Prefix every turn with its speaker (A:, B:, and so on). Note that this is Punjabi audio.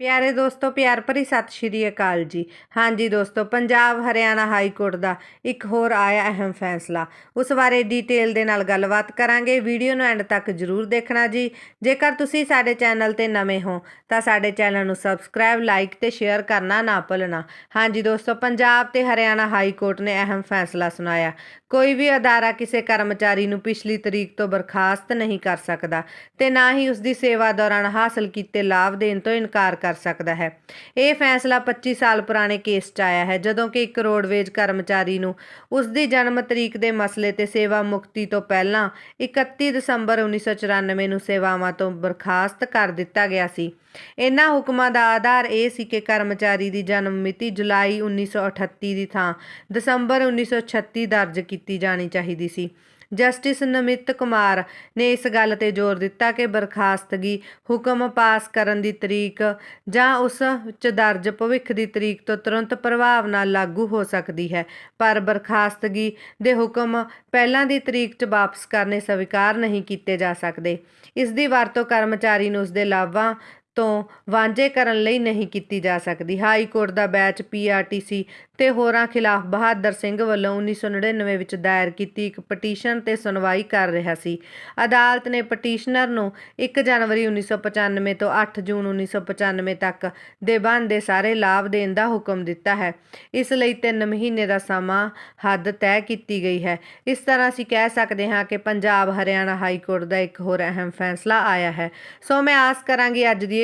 A: ਪਿਆਰੇ ਦੋਸਤੋ, ਪਿਆਰ ਭਰੀ ਸਤਿ ਸ਼੍ਰੀ ਅਕਾਲ ਜੀ। ਹਾਂਜੀ ਦੋਸਤੋ, ਪੰਜਾਬ ਹਰਿਆਣਾ ਹਾਈ ਕੋਰਟ ਦਾ ਇੱਕ ਹੋਰ ਆਇਆ ਅਹਿਮ ਫੈਸਲਾ। ਉਸ ਬਾਰੇ ਡਿਟੇਲ ਦੇ ਨਾਲ ਗੱਲਬਾਤ ਕਰਾਂਗੇ। ਵੀਡੀਓ ਨੂੰ ਐਂਡ ਤੱਕ ਜਰੂਰ ਦੇਖਣਾ ਜੀ। ਜੇਕਰ ਤੁਸੀਂ ਸਾਡੇ ਚੈਨਲ ਤੇ ਨਵੇਂ ਹੋ, ਤਾਂ ਸਾਡੇ ਚੈਨਲ ਨੂੰ ਸਬਸਕ੍ਰਾਈਬ ਲਾਈਕ ਤੇ ਸ਼ੇਅਰ ਕਰਨਾ ਨਾ ਭੁੱਲਣਾ। ਹਾਂਜੀ ਦੋਸਤੋ, ਪੰਜਾਬ ਤੇ ਹਰਿਆਣਾ ਹਾਈ ਕੋਰਟ ਨੇ ਅਹਿਮ ਫੈਸਲਾ ਸੁਣਾਇਆ। ਕੋਈ ਵੀ ਅਦਾਰਾ ਕਿਸੇ ਕਰਮਚਾਰੀ ਨੂੰ ਪਿਛਲੀ ਤਰੀਕ ਤੋਂ ਬਰਖਾਸਤ ਨਹੀਂ ਕਰ ਸਕਦਾ ਤੇ ਨਾ ਹੀ ਉਸ ਦੀ ਸੇਵਾ ਦੌਰਾਨ ਹਾਸਲ ਕੀਤੇ ਲਾਭ ਦੇਣ ਤੋਂ ਇਨਕਾਰ ਕਰ ਸਕਦਾ ਹੈ। ਇਹ ਫੈਸਲਾ 25 ਸਾਲ ਪੁਰਾਣੇ ਕੇਸ 'ਚ ਆਇਆ ਹੈ, ਜਦੋਂ ਕਿ ਇੱਕ ਰੋਡਵੇਜ ਕਰਮਚਾਰੀ ਨੂੰ ਉਸ ਦੀ ਜਨਮ ਤਰੀਕ ਦੇ ਮਸਲੇ ਤੇ ਸੇਵਾ ਮੁਕਤੀ ਤੋਂ ਪਹਿਲਾਂ 31 ਦਸੰਬਰ 1994 ਨੂੰ ਸੇਵਾਵਾਂ ਤੋਂ ਬਰਖਾਸਤ ਕਰ ਦਿੱਤਾ ਗਿਆ ਸੀ। ਇਹਨਾਂ ਹੁਕਮਾਂ ਦਾ ਆਧਾਰ ਇਹ ਸੀ ਕਿ ਕਰਮਚਾਰੀ ਦੀ ਜਨਮ ਮਿਤੀ ਜੁਲਾਈ 1938 ਦੀ ਥਾਂ ਦਸੰਬਰ 1936 ਦਰਜ ਕੀਤੀ ਜਾਣੀ ਚਾਹੀਦੀ ਸੀ। ਜਸਟਿਸ ਨਮਿਤ ਕੁਮਾਰ ਨੇ ਇਸ ਗੱਲ ਤੇ ਜ਼ੋਰ ਦਿੱਤਾ ਕਿ ਬਰਖਾਸਤਗੀ ਹੁਕਮ ਪਾਸ ਕਰਨ ਦੀ ਤਰੀਕ ਜਾਂ ਉਸ ਵਿੱਚ ਦਰਜ ਭਵਿੱਖ ਦੀ ਤਰੀਕ ਤੋਂ ਤੁਰੰਤ ਪ੍ਰਭਾਵ ਨਾਲ ਲਾਗੂ ਹੋ ਸਕਦੀ ਹੈ। ਪਰ ਬਰਖਾਸਤਗੀ ਦੇ ਹੁਕਮ ਪਹਿਲਾਂ ਦੀ ਤਰੀਕ 'ਚ ਵਾਪਸ ਕਰਨੇ ਸਵੀਕਾਰ ਨਹੀਂ ਕੀਤੇ ਜਾ ਸਕਦੇ। ਇਸ ਦੀ ਵਰਤੋਂ ਕਰਮਚਾਰੀ ਨੂੰ ਉਸ ਦੇ ਲਾਭਾਂ ਤੋਂ ਵਾਂਝੇ ਕਰਨ ਲਈ ਨਹੀਂ ਕੀਤੀ ਜਾ ਸਕਦੀ। ਹਾਈ ਕੋਰਟ ਦਾ ਬੈਚ ਪੀਆਰਟੀਸੀ ਤੇ ਹੋਰਾਂ ਖਿਲਾਫ ਬਹਾਦਰ ਸਿੰਘ ਵੱਲੋਂ 1999 ਵਿੱਚ ਦਾਇਰ ਕੀਤੀ ਇੱਕ ਪਟੀਸ਼ਨ ਤੇ ਸੁਣਵਾਈ ਕਰ ਰਿਹਾ ਸੀ। ਅਦਾਲਤ ਨੇ ਪਟੀਸ਼ਨਰ ਨੂੰ 1 ਜਨਵਰੀ 1995 ਤੋਂ 8 ਜੂਨ 1995 ਤੱਕ ਦੇ ਬਣਦੇ ਸਾਰੇ ਲਾਭ ਦੇਣ ਦਾ ਹੁਕਮ ਦਿੱਤਾ ਹੈ। ਇਸ ਲਈ 3 ਮਹੀਨੇ ਦਾ ਸਮਾਂ ਹੱਦ ਤੈਅ ਕੀਤੀ ਗਈ ਹੈ। ਇਸ ਤਰ੍ਹਾਂ ਅਸੀਂ ਕਹਿ ਸਕਦੇ ਹਾਂ ਕਿ ਪੰਜਾਬ ਹਰਿਆਣਾ ਹਾਈ ਕੋਰਟ ਦਾ ਇੱਕ ਹੋਰ ਅਹਿਮ ਫੈਸਲਾ ਆਇਆ ਹੈ। ਸੋ ਮੈਂ ਆਸ ਕਰਾਂਗੀ ਅੱਜ ਦੀ